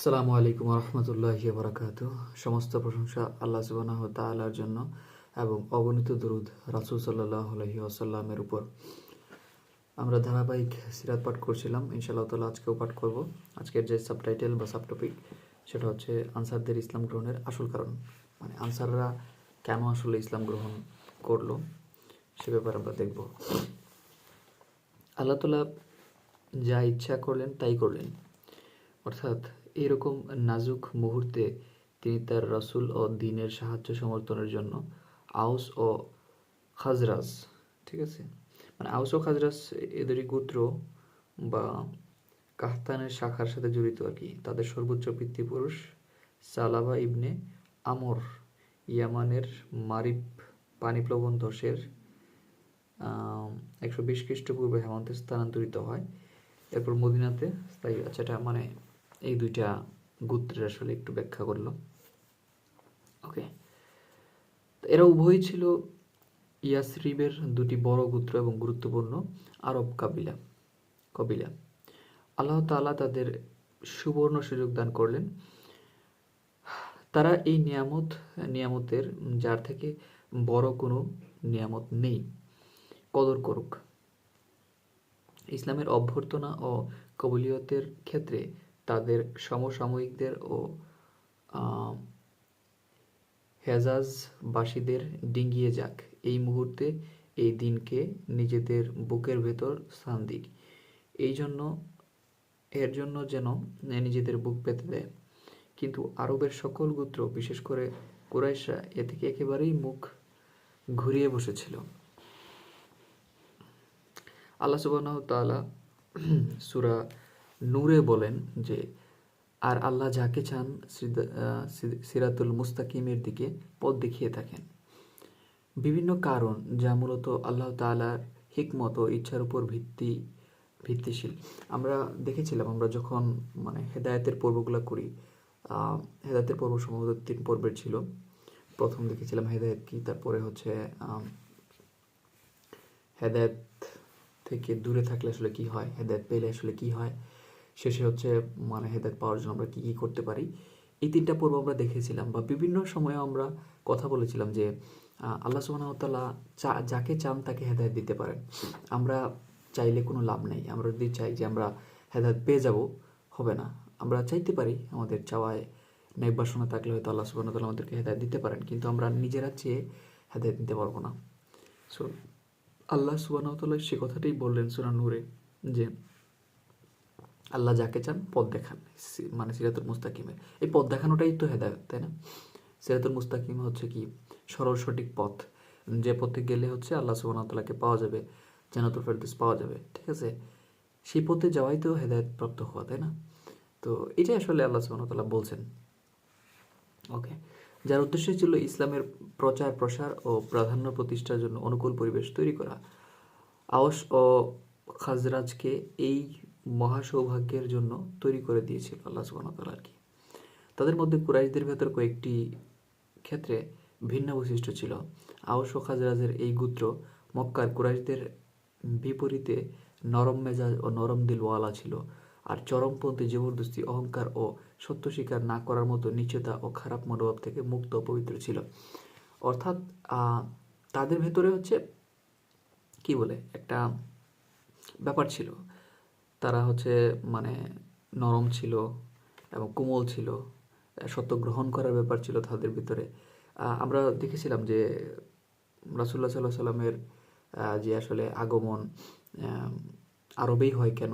আসসালামু আলাইকুম রহমতুল্লাহি বরাকাত সমস্ত প্রশংসা আল্লাহ সুবাহ তালার জন্য এবং অগণিত দরুদ রাসুল সাল্লাহ আসাল্লামের উপর। আমরা ধারাবাহিক সিরাত পাঠ করছিলাম, ইনশাআল্লাহ তালা আজকেও পাঠ করব। আজকের যে সাবটাইটেল বা সাবটপিক, সেটা হচ্ছে আনসারদের ইসলাম গ্রহণের আসল কারণ। মানে আনসাররা কেন আসলে ইসলাম গ্রহণ করল, সে ব্যাপারে আমরা দেখব। আল্লাহ তালা যা ইচ্ছা করলেন তাই করলেন। অর্থাৎ এরকম নাজুক মুহূর্তে তিনি তার রসুল ও দিনের সাহায্য সমর্থনের জন্য আউস ও খাজরাজ, ঠিক আছে? মানে আউস ও খাজরাজ এদেরই গোত্র বা কাহতানের শাখার সাথে জড়িত আর কি। তাদের সর্বোচ্চ পিতৃপুরুষ সালাবা ইবনে আমর, ইয়ামানের মারিব পানিপ্লবন ধসের একশো বিশ খ্রিস্টপূর্বে হেমন্তে স্থানান্তরিত হয়। এরপর মদিনাতে স্থায়ী। আচ্ছা এটা মানে এই দুইটা গোত্রের আসলে একটু ব্যাখ্যা করল ওকে এরা উভয়ই ছিল ইয়াসরিবের দুটি বড় গোত্র এবং গুরুত্বপূর্ণ আরব কাবিলা, কবিলা। আল্লাহ তাআলা তাদের সুবর্ণ সুযোগ দান করলেন। তারা এই নিয়ামত, নিয়ামতের যার থেকে বড় কোনো নিয়ামত নেই। কদর করুক। ইসলামের অভ্যর্থনা ও কবুলিয়তের ক্ষেত্রে তাদের সমসাময়িকদের ও হেজাজবাসীদের ডিঙ্গিয়ে যাক। এই মুহূর্তে এই দিনকে নিজেদের বুকের ভেতর স্থান দিক। এই জন্য, এর জন্য যেন নিজেদের বুক পেতে দেয়। কিন্তু আরবের সকল গোত্র, বিশেষ করে কুরাইশরা, এ থেকে একেবারেই মুখ ঘুরিয়ে বসেছিল। আল্লাহ সুবাহ তালা সুরা নূরে বলেন যে, আর আল্লাহ যাকে চান সিরাতুল মুস্তাকিমের দিকে পথ দেখিয়ে থাকেন। বিভিন্ন কারণ যা মূলত আল্লাহ তালার হিকমত ও ইচ্ছার উপর ভিত্তি, ভিত্তিশীল। আমরা দেখেছিলাম, আমরা যখন মানে হেদায়তের পর্বগুলো করি হেদায়তের পর্ব সম্ভবত তিন পর্বের ছিল। প্রথম দেখেছিলাম হেদায়ত কি, তারপরে হচ্ছে হেদায়ত থেকে দূরে থাকলে আসলে কি হয়, হেদায়ত পেলে আসলে কি হয় শেষে হচ্ছে মানে হেদায়ত পাওয়ার জন্য আমরা কী কী করতে পারি? এই তিনটা পর্ব আমরা দেখেছিলাম বা বিভিন্ন সময়ে আমরা কথা বলেছিলাম যে আল্লাহ সুবাহতাল্লাহ চা, যাকে চান তাকে হেদায়ত দিতে পারেন। আমরা চাইলে কোনো লাভ নেই। আমরা যদি চাই যে আমরা হেদায়ত পেয়ে যাব, হবে না। আমরা চাইতে পারি আমাদের চাওয়ায় ন্যায় বাসনা থাকলে হয়তো আল্লাহ সুবাহতাল্লাহ আমাদেরকে হেদায়ত দিতে পারেন, কিন্তু আমরা নিজেরা চেয়ে হেদায়ত দিতে পারব না। সো আল্লাহ সুবাহতাল্লাহ সে কথাটাই বললেন সুরা নূরে যে আল্লাহ যাকে চান পথ দেখান। মানে সিরাতুল মুস্তাকিমের। এই পথ দেখানোটাই তো হেদায়ত, তাই না? সিরাতুল মুস্তাকিম হচ্ছে কি? সরল সঠিক পথ। যে পথে গেলে হচ্ছে আল্লাহ সুবাহতাল্লাহকে পাওয়া যাবে জানাতুল ফেরদুস পাওয়া যাবে, ঠিক আছে? সেই পথে যাওয়াই তো হেদায়ত প্রাপ্ত হওয়া, তাই না? তো এটাই আসলে আল্লাহ সুবাহতাল্লাহ বলছেন। ওকে। যার উদ্দেশ্য ছিল ইসলামের প্রচার, প্রসার ও প্রাধান্য প্রতিষ্ঠার জন্য অনুকূল পরিবেশ তৈরি করা। আওস ও খাজরাজকে এই মহাসৌভাগ্যের জন্য তৈরি করে দিয়েছিল আল্লাহ সুবাহতাল আর কি। তাদের মধ্যে কুরাইশদের ভেতর কয়েকটি ক্ষেত্রে ভিন্ন বৈশিষ্ট্য ছিল। আওস ও খাজরাজের এই গোত্র মক্কার কুরাইশদের বিপরীতে নরম মেজাজ ও নরম দিলওয়ালা ছিল। আর চরমপন্থী জবরদস্তি, অহংকার ও সত্য স্বীকার না করার মতো নিচেতা ও খারাপ মনোভাব থেকে মুক্ত পবিত্র ছিল। অর্থাৎ তাদের ভেতরে হচ্ছে, কি বলে, একটা ব্যাপার ছিল। তারা হচ্ছে মানে নরম ছিল এবং কোমল ছিল সত্য গ্রহণ করার ব্যাপার ছিল তাদের ভিতরে। আমরা দেখেছিলাম যে রাসুল্লাহ সাল্লাহ সাল্লামের যে আসলে আগমন আরবেই হয় কেন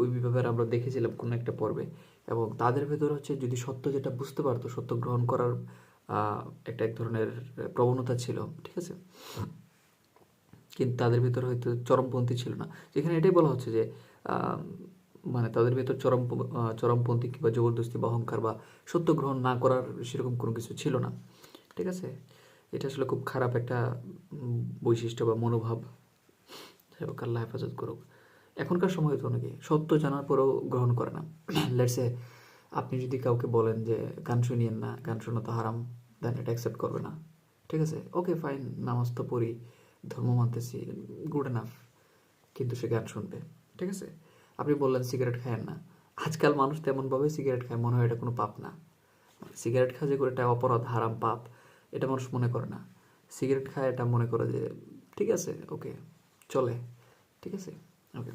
ওই ব্যাপারে আমরা দেখেছিলাম কোনো একটা পর্বে। এবং তাদের ভেতর হচ্ছে যদি সত্য যেটা বুঝতে পারতো, সত্য গ্রহণ করার একটা এক ধরনের প্রবণতা ছিল, ঠিক আছে? কিন্তু তাদের ভিতরে হয়তো চরমপন্থী ছিল না। যেখানে এটাই বলা হচ্ছে যে মানে তাদের ভেতর চরম চরমপন্থী কিংবা জবরদস্তি বা অহংকার বা সত্য গ্রহণ না করার সেরকম কোনো কিছু ছিল না। ঠিক আছে? এটা আসলে খুব খারাপ একটা বৈশিষ্ট্য বা মনোভাব। হোক, আল্লাহ হেফাজত করুক। এখনকার সময় তো অনেকে সত্য জানার পরেও গ্রহণ করে না। লেটসে আপনি যদি কাউকে বলেন যে গান শুনিয়েন না, গান শোনা তো হারাম দেন এটা অ্যাকসেপ্ট করবে না। ঠিক আছে? ওকে ফাইন নামাজ তো পড়ি, ধর্ম মানতেছি গুড এনাফ কিন্তু সে গান শুনবে। ঠিক আছে? আপনি বললেন সিগারেট খায়েন না। আজকাল মানুষ তেমনভাবে সিগারেট খায়, মনে হয় এটা কোনো পাপ না। সিগারেট খাওয়া যে করে এটা অপরাধ, হারাম, পাপ, এটা মানুষ মনে করে না। সিগারেট খায় এটা মনে করে যে, ঠিক আছে ওকে চলে, ঠিক আছে ওকে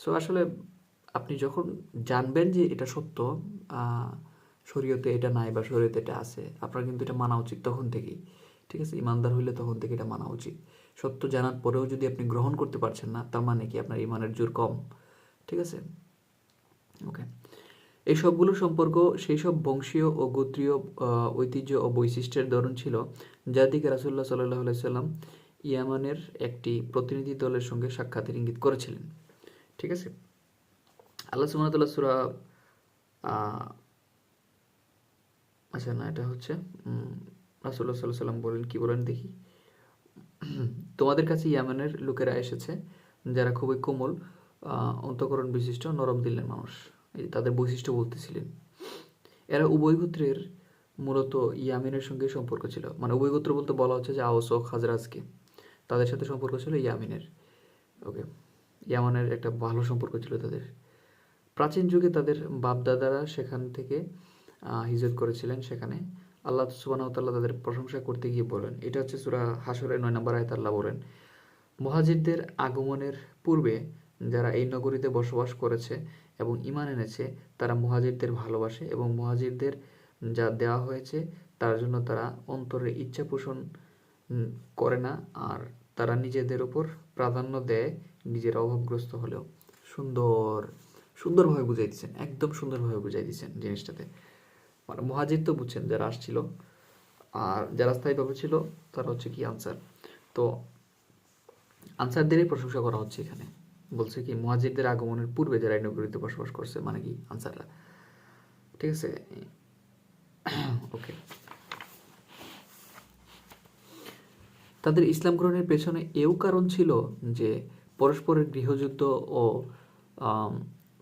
সো আসলে আপনি যখন জানবেন যে এটা সত্য শরীয়তে এটা নাই বা শরীয়তে এটা আছে, আপনার কিন্তু এটা মানা উচিত তখন থেকেই, ঠিক আছে? ইমানদার হইলে তখন থেকে এটা মানা উচিত। সত্য জানার পরেও যদি আপনি গ্রহণ করতে পারছেন না, তার মানে কি? আপনার ইমানের জোর কম। ঠিক আছে? ওকে এই সবগুলো সম্পর্ক সেই সব বংশীয় ও গোত্রীয় ঐতিহ্য ও বৈশিষ্ট্যের দরুন ছিল, যার দিকে রাসুল্লাহ সাল্লাহ সাল্লাম ইয়ামানের একটি প্রতিনিধি দলের সঙ্গে সাক্ষাতের ইঙ্গিত করেছিলেন। ঠিক আছে? আল্লাহ সুবহানাহু সুরা আচ্ছা না, এটা হচ্ছে রাসুল্লাহ সাল্লাহ সাল্লাম বলেন কি বলেন দেখি। তোমাদের কাছে ইয়ামানের লোকেরা এসেছে যারা খুবই কোমল অন্তঃকরণ বিশিষ্ট নরম দিলের মানুষ। এই তাদের বৈশিষ্ট্য বলতেছিলেন। এরা উভয় গোত্রের মূলত ইয়ামিনের সঙ্গে সম্পর্ক ছিল। মানে উভয় গোত্র বলতে বলা হচ্ছে যে আওস খাজরাজকে। তাদের সাথে সম্পর্ক ছিল ইয়ামিনের। ওকে ইয়ামানের একটা ভালো সম্পর্ক ছিল তাদের। প্রাচীন যুগে তাদের বাপদাদারা সেখান থেকে আহ, হিজরত করেছিলেন সেখানে। আল্লাহ সুবাহ তাল্লাহ তাদের প্রশংসা করতে গিয়ে বলেন। এটা হচ্ছে সুরা হাসরের নয় নম্বর আয়ত আল্লাহ বলেন মহাজিদদের আগমনের পূর্বে যারা এই নগরীতে বসবাস করেছে এবং ঈমান এনেছে, তারা মহাজিদদের ভালোবাসে এবং মুহাজিরদের যা দেওয়া হয়েছে, তার জন্য তারা অন্তরে ইচ্ছা পোষণ করে না আর তারা নিজেদের উপর প্রাধান্য দেয়, নিজের অভাবগ্রস্ত হলেও। সুন্দর, সুন্দরভাবে বুঝাই দিচ্ছেন, একদম সুন্দরভাবে বুঝাই দিচ্ছেন জিনিসটাতে। মানে মুহাজির তো বুঝছেন যারা আসছিল, আর যারা স্থায়ীভাবে ছিল, তারা হচ্ছে কি আনসার। তো আনসারদেরই প্রশংসা করা হচ্ছে এখানে। বলছে কি, মুহাজিরদের আগমনের পূর্বে যারা নগরীতে বসবাস করছে মানে কি আনসাররা। ঠিক আছে? ওকে। তাদের ইসলাম গ্রহণের পেছনে এও কারণ ছিল যে, পরস্পরের গৃহযুদ্ধ ও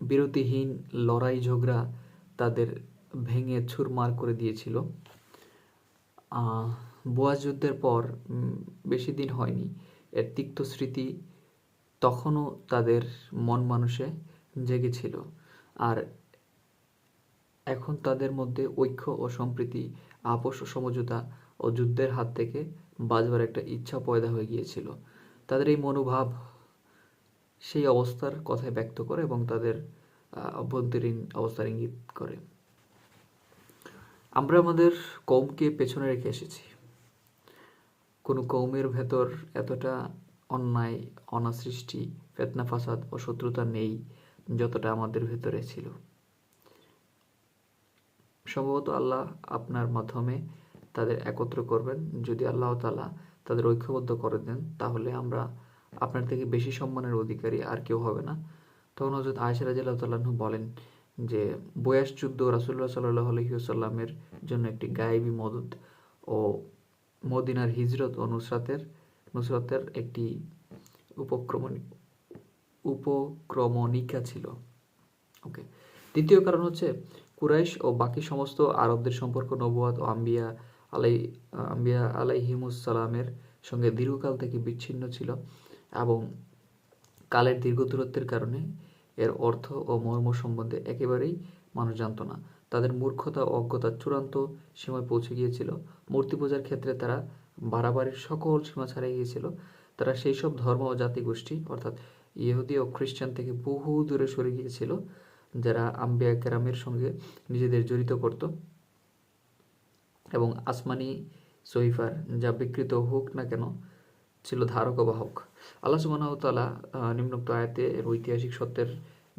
বিরতিহীন লড়াই ঝগড়া তাদের ভেঙে ছুরমার করে দিয়েছিল। বোয়াজ যুদ্ধের পর বেশি দিন হয়নি। এর তিক্ত স্মৃতি তখনও তাদের মন মানুষে জেগেছিল। আর এখন তাদের মধ্যে ঐক্য ও সম্প্রীতি, আপোষ ও সমঝোতা ও যুদ্ধের হাত থেকে বাঁচবার একটা ইচ্ছা পয়দা হয়ে গিয়েছিল। তাদের এই মনোভাব সেই অবস্থার কথায় ব্যক্ত করে এবং তাদের অভ্যন্তরীণ অবস্থার ইঙ্গিত করে। আমরা আমাদের কৌমকে পেছনে রেখে এসেছি। কোনো কৌমের ভেতর এতটা অন্যায়, অনাসৃষ্টি, ফেতনা, ফাসাদ ও শত্রুতা নেই যতটা আমাদের ভেতরে ছিল। সম্ভবত আল্লাহ আপনার মাধ্যমে তাদের একত্র করবেন। যদি আল্লাহ তাআলা তাদের ঐক্যবদ্ধ করে দেন, তাহলে আমরা আপনার থেকে বেশি সম্মানের অধিকারী আর কেউ হবে না। তখন হজরত আয়সা রাজিয়াল্লাহ তাল্লাহ বলেন যে বয়াস যুদ্ধ রাসুল্লাহ সাল্লাহ আলহিউসাল্লামের জন্য একটি গায়েবী মদত ও মদিনার হিজরত ও নুসরাতের নুসরাতের একটি উপক্রমণ, উপক্রমণিকা ছিল। ওকে। দ্বিতীয় কারণ হচ্ছে কুরাইশ ও বাকি সমস্ত আরবদের সম্পর্ক নবুয়াত ও আম্বিয়া আলাই, আম্বিয়া আলাইহিমুসালামের সঙ্গে দীর্ঘকাল থেকে বিচ্ছিন্ন ছিল এবং কালের দীর্ঘ দূরত্বের কারণে এর অর্থ ও মর্ম সম্বন্ধে একেবারেই মানুষ জানতো না। তাদের মূর্খতা অজ্ঞতার চূড়ান্ত সীমায় পৌঁছে গিয়েছিল। মূর্তি পূজার ক্ষেত্রে তারা বাড়াবাড়ির সকল সীমা ছাড়িয়ে গিয়েছিল। তারা সেই সব ধর্ম ও জাতিগোষ্ঠী, অর্থাৎ ইহুদি ও খ্রিস্টান থেকে বহু দূরে সরে গিয়েছিল, যারা আম্বিয়া কেরামের সঙ্গে নিজেদের জড়িত করত এবং আসমানি সহিফার যা বিকৃত হোক না কেন, ছিল ধারক বাহক। আল্লাহ ওয়া নিম্নোক্ত আয়াতে এর ঐতিহাসিক সত্যের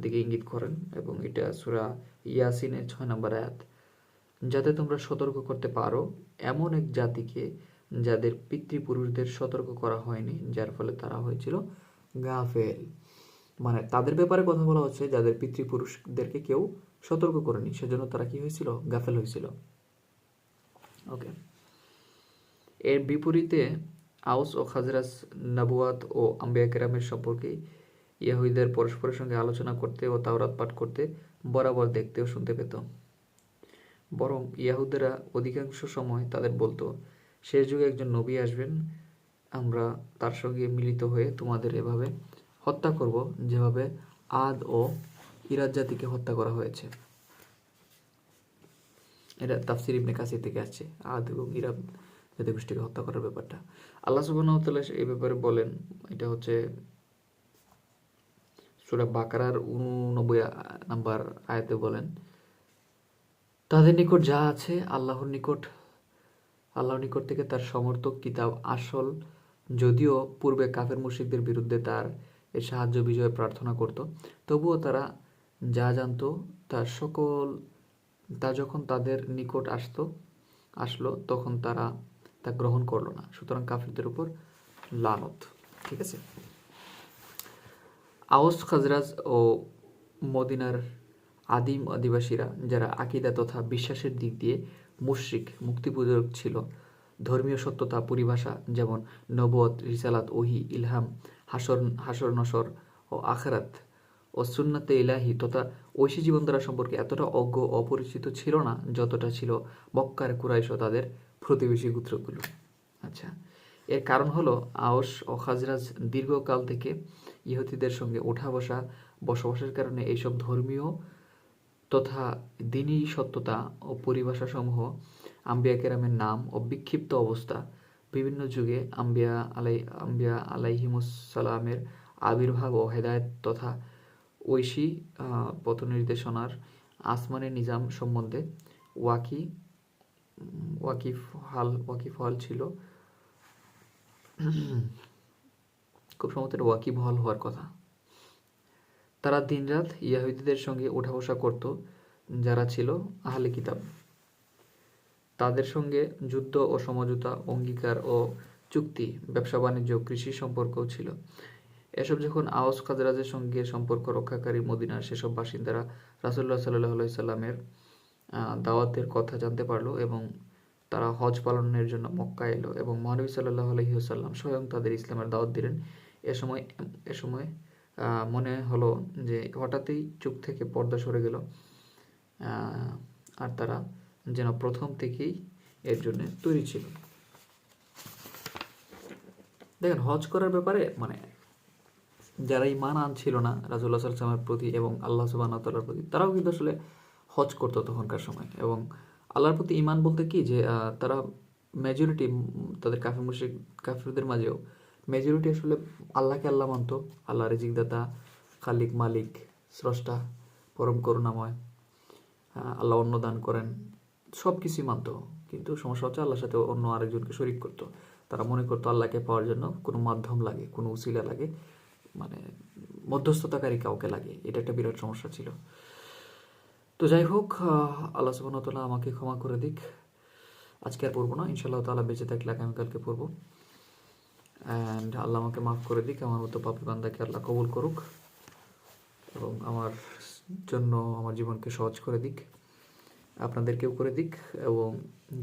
দিকে ইঙ্গিত করেন এবং এটা সূরা ইয়াসিনের ছয় নম্বর আয়াত। যাতে তোমরা সতর্ক করতে পারো, এমন এক জাতিকে যাদের পিতৃপুরুষদের সতর্ক করা হয়নি, যার ফলে তারা হয়েছিল গাফেল। মানে তাদের ব্যাপারে কথা বলা হচ্ছে যাদের পিতৃপুরুষদেরকে কেউ সতর্ক করেনি, সেজন্য তারা কি হয়েছিল? গাফেল হয়েছিল। ওকে। এর বিপরীতে আউস ও খাজরাস নাবুয়াত ও আম্বিয়া কেরামের সম্পর্কে ইয়াহুদের পরস্পরের সঙ্গে আলোচনা করতে ও তাওরাত পাঠ করতে বরাবর দেখতে ও শুনতে পেত। বরং ইয়াহুদেরা অধিকাংশ সময় তাদের বলতো, শেষ যুগে একজন নবী আসবেন, আমরা তার সঙ্গে মিলিত হয়ে তোমাদের এভাবে হত্যা করব, যেভাবে আদ ও ইরাজ জাতিকে হত্যা করা হয়েছে। এটা তাফসির ইবনে কাসির থেকে আসছে। আদ এবং ইরাব জাতি গোষ্ঠীকে হত্যা করার ব্যাপারটা। আল্লাহ সুবহানাহু এই ব্যাপারে বলেন, এটা হচ্ছে সূরা বাকারার উননব্বই নাম্বার আয়াতে বলেন, তাদের নিকট যা আছে আল্লাহর নিকট আল্লাহর নিকট থেকে তার সমর্থক কিতাব আসল, যদিও পূর্বে কাফের মুশরিকদের বিরুদ্ধে তার এর সাহায্য বিজয় প্রার্থনা করত। তবুও তারা যা জানতো তার সকল, তা যখন তাদের নিকট আসতো, আসলো, তখন তারা তা গ্রহণ করল না। সুতরাং কাফিরদের উপর লানত, ঠিক আছে? আউস, খাজরাজ ও মদিনার আদিম আদিবাসীরা যারা আকিদা তথা বিশ্বাসের দিক দিয়ে মুশরিক, মুক্তিপূজক ছিল, ধর্মীয় সত্যতা, পরিভাষা যেমন নবত রিসালাত, ওহি, ইলহাম হাসর হাসর নসর ও আখরাত ও সুন্নাতে ইলাহি তথা ঐশী জীবনধারা সম্পর্কে এতটা অজ্ঞ, অপরিচিত ছিল না যতটা ছিল মক্কার কুরাইশ তাদের প্রতিবেশী গোত্রগুলো। আচ্ছা এর কারণ হলো আওস ও খাজরাজ দীর্ঘকাল থেকে ইহুদিদের সঙ্গে ওঠা বসা বসবাসের কারণে এইসব ধর্মীয় তথা দিনী সত্যতা ও পরিভাষাসমূহ আম্বিয়া কেরামের নাম ও বিক্ষিপ্ত অবস্থা বিভিন্ন যুগে আম্বিয়া আলাই আম্বিয়া আলাইহিমুসালামের আবির্ভাব ও হেদায়ত তথা ঐশী আহ, পথ নির্দেশনার আসমানের নিজাম সম্বন্ধে ওয়াকি ওয়াকিফ হাল ওয়াকিফ হাল ছিল। খুব সম্ভবত এটা ওয়াকিব হল হওয়ার কথা। তারা দিনরাত ইয়াহুদিদের সঙ্গে ওঠা বসা করত, যারা ছিল আহলে কিতাব। তাদের সঙ্গে যুদ্ধ ও সমঝোতা, অঙ্গীকার ও চুক্তি, ব্যবসা বাণিজ্য, কৃষি সম্পর্কও ছিল। এসব যখন আওস খাজরাজের সঙ্গে সম্পর্ক রক্ষাকারী মদিনার সেসব বাসিন্দারা রাসুল্লাহ সাল্লাহ সাল্লামের দাওয়াতের কথা জানতে পারল এবং তারা হজ পালনের জন্য মক্কা এলো এবং মহানবী সাল্লাহ আলহিহাল্লাম স্বয়ং তাদের ইসলামের দাওয়াত দিলেন। এ সময় এ সময় মনে হলো যে হঠাৎই চুপ থেকে পর্দা সরে গেল আর তারা যেন প্রথম থেকেই এর জন্য তৈরি ছিল। দেখেন, হজ করার ব্যাপারে মানে যারা ইমান আনছিল না রাজুল্লাহ সাল্লামের প্রতি এবং আল্লাহ সুবাহ প্রতি, তারাও কিন্তু আসলে হজ করতো তখনকার সময়। এবং আল্লাহর প্রতি ইমান বলতে কি? যে তারা মেজরিটি তাদের কাফির মুশিক কাফিরদের মাঝেও মেজরিটি আসলে আল্লাহকে আল্লাহ মানতো। আল্লাহ রেজিকদাতা, খালিক, মালিক, স্রষ্টা, পরম করুণাময় আল্লাহ অন্ন দান করেন সব কিছুই মানতো। কিন্তু সমস্যা হচ্ছে আল্লাহর সাথে অন্য আরেকজনকে শরিক করতো। তারা মনে করতো আল্লাহকে পাওয়ার জন্য কোনো মাধ্যম লাগে, কোনো উসিলা লাগে মানে মধ্যস্থতাকারী কাউকে লাগে। এটা একটা বিরাট সমস্যা ছিল। তো যাই হোক আল্লাহ সুবাহতাল্লাহ আমাকে ক্ষমা করে দিক। আজকে আর পড়ব না ইনশাল্লাহ তাআলা বেঁচে থাকলে আগামীকালকে পড়ব। অ্যান্ড আল্লাহ আমাকে মাফ করে দিক, আমার মতো পাপি বান্দাকে আল্লাহ কবুল করুক এবং আমার জন্য আমার জীবনকে সহজ করে দিক, আপনাদেরকেও করে দিক এবং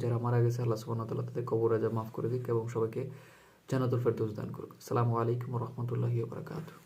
যারা মারা গেছে, আল্লাহ তাআলা তাদের কবর আজা মাফ করে দিক এবং সবাইকে জান্নাতুল ফেরদৌস দান করুক। আসসালামু আলাইকুম রাহমাতুল্লাহি ওয়া বারাকাতুহু।